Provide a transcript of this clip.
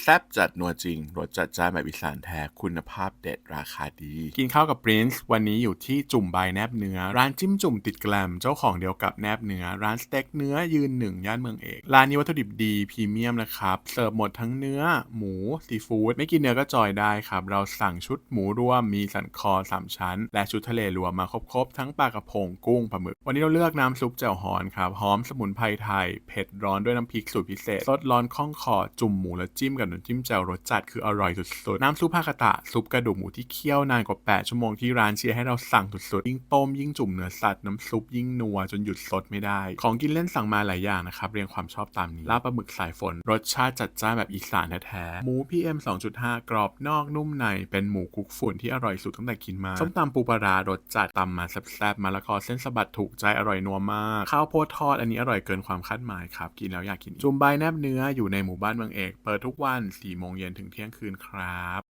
แซ่บจัดนัวจริง รสจัดจ้านแบบอีสานแท้ คุณภาพเด็ดราคาดี กินข้าวกับ Prince วันนี้อยู่ที่จุ่มใบแนบเนื้อ ร้านจิ้มจุ่มติดแกลม เจ้าของเดียวกับแนบเนื้อ ร้านสเต็กเนื้อยืนหนึ่งย่านเมืองเอก ร้านนี้วัตถุดิบดีพรีเมียมนะครับ เสิร์ฟหมดทั้งเนื้อ หมูซีฟู้ดไม่กินเนื้อก็จอยได้ครับ เราสั่งชุดหมูรวมมีสันคอ 3 ชั้น และชุดทะเลรวมมาครบๆทั้งปลากระพงกุ้งปลาหมึกวันนี้เราเลือกน้ำซุปแจ่วฮอนครับหอมสมุนไพรไทยเผ็ดร้อนด้วยน้ำพริกสูตรพิเศษสดร้อนคล่องคอจุ่มหมูแล้วจิ้มกับน้ำจิ้มแจ่วรสจัดคืออร่อยสุดๆ น้ำซุปฮากาตะ ซุปกระดูกหมูที่เคี่ยวนานกว่า 8 ชั่วโมงที่ร้านเชียร์ให้เราสั่งสุดๆ ยิ่งต้มยิ่งจุ่มเนื้อสัตว์น้ำซุปยิ่งนัวจนหยุดสดไม่ได้ ของกินเล่นสั่งมาหลายอย่างนะครับ เรียงความชอบตามนี้ลาบปลาหมึกสายฝน รสชาติจัดจ้านแบบอีสานแท้ๆหมู PM 2.5 กรอบนอกนุ่มในเป็นหมูคุกฝุ่นที่อร่อยสุดตั้งแต่กินมาส้มตำปูปลารสจัดตำมาแซ่บๆมาละกอเส้นสะบัดถูกใจอร่อยนัวมากข้าวโพดทอดอันนี้อร่อยเกินความคาดหมายครับกินแล้วอยากกินจุ่มใบแนบเนื้ออยู่ในหมู่บ้านเมืองเอกเปิดทุกวัน4โมงเย็นถึงเที่ยงคืนครับ